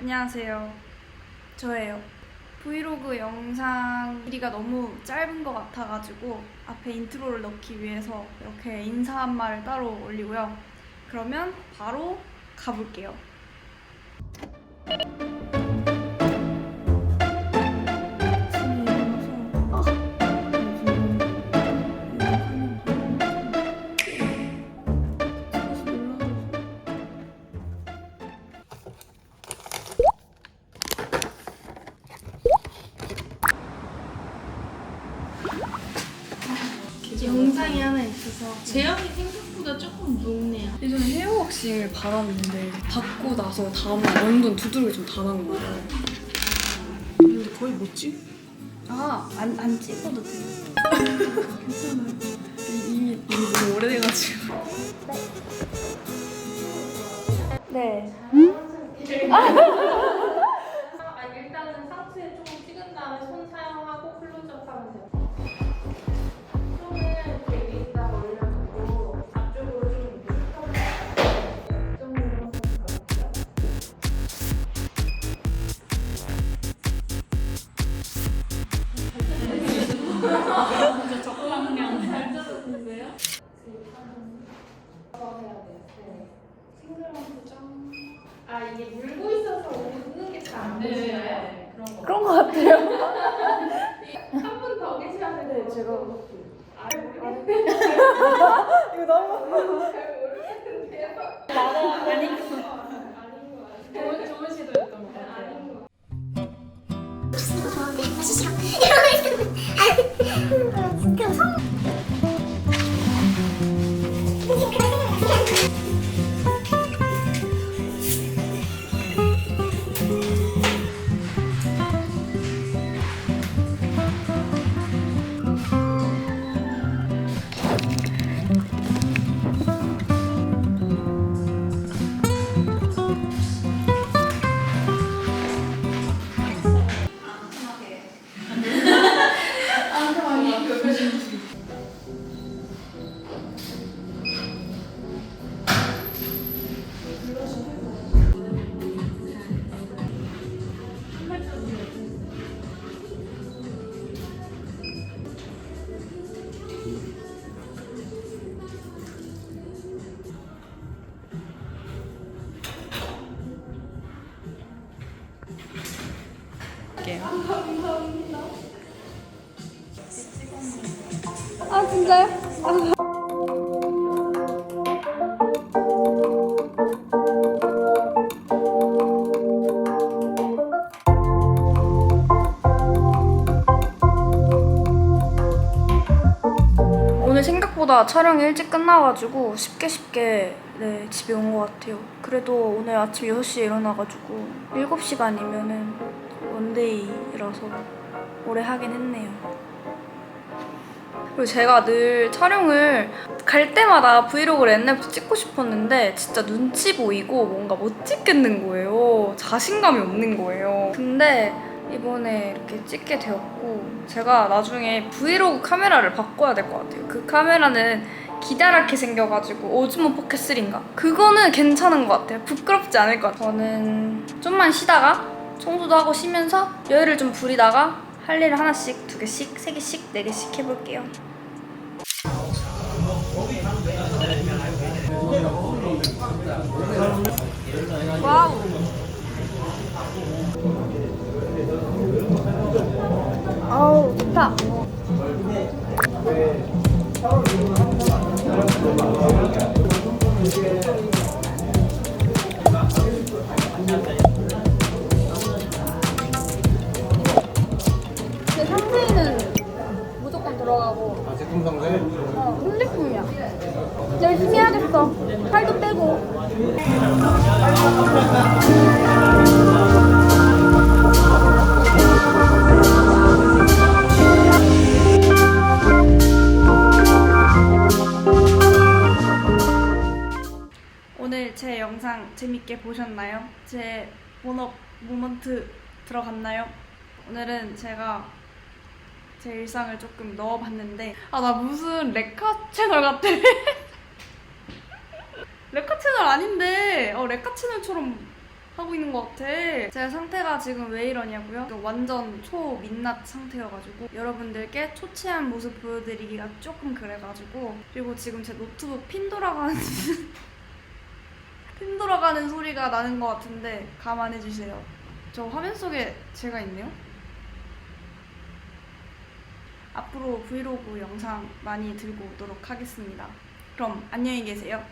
안녕하세요. 저예요. 브이로그 영상 길이가 너무 짧은 것 같아가지고 앞에 인트로를 넣기 위해서 이렇게 인사 한 말을 따로 올리고요. 그러면 바로 가볼게요. 영상이 하나 있어서 제형이 생각보다 조금 눅네요. 예전에 헤어 왁싱을 받았는데 받고 나서 다음날 완전 두드러기 좀다난 거예요. 근데 거의 뭐지? 아안 안 찍어도 돼요. 이미 이미 너무 오래돼가지고. 네. 아, 해야 돼요. 네. 싱글먼트 좀. 아 이게 물고 있어서 웃는 게 잘 안 보여요. 그런 거. 그런 것 같아요. 한 분 더 계셔야 되는데 네, 제가 아 모르겠는데. 이거 너무 아 진짜요? 오늘 생각보다 촬영이 일찍 끝나가지고 쉽게 쉽게 네, 집에 온 것 같아요. 그래도 오늘 아침 6시에 일어나가지고 7시간이면은 원데이라서 오래 하긴 했네요. 그리고 제가 늘 촬영을 갈 때마다 브이로그를 옛날부터 찍고 싶었는데 진짜 눈치 보이고 뭔가 못 찍겠는 거예요. 자신감이 없는 거예요. 근데 이번에 이렇게 찍게 되었고 제가 나중에 브이로그 카메라를 바꿔야 될 것 같아요. 그 카메라는 기다랗게 생겨가지고 오즈모 포켓 3인가? 그거는 괜찮은 것 같아요. 부끄럽지 않을 것 같아요. 저는 좀만 쉬다가 청소도 하고 쉬면서 여유를 좀 부리다가 할 일을 하나씩, 두 개씩, 세 개씩, 네 개씩 해볼게요. 와우. 아우 좋다. 제품 상세? 어, 홈제품이야. 열심히 해야겠어. 살도 빼고. 오늘 제 영상 재밌게 보셨나요? 제 본업 모먼트 들어갔나요? 오늘은 제가 제 일상을 조금 넣어봤는데 아 나 무슨 레카 채널 같아 레카 채널 아닌데 어 레카 채널처럼 하고 있는 것 같아. 제 상태가 지금 왜 이러냐고요? 완전 초민낯 상태여가지고 여러분들께 초췌한 모습 보여드리기가 조금 그래가지고 그리고 지금 제 노트북 핀 돌아가는 핀 돌아가는 소리가 나는 것 같은데 감안해 주세요. 저 화면 속에 제가 있네요. 앞으로 브이로그 영상 많이 들고 오도록 하겠습니다. 그럼 안녕히 계세요.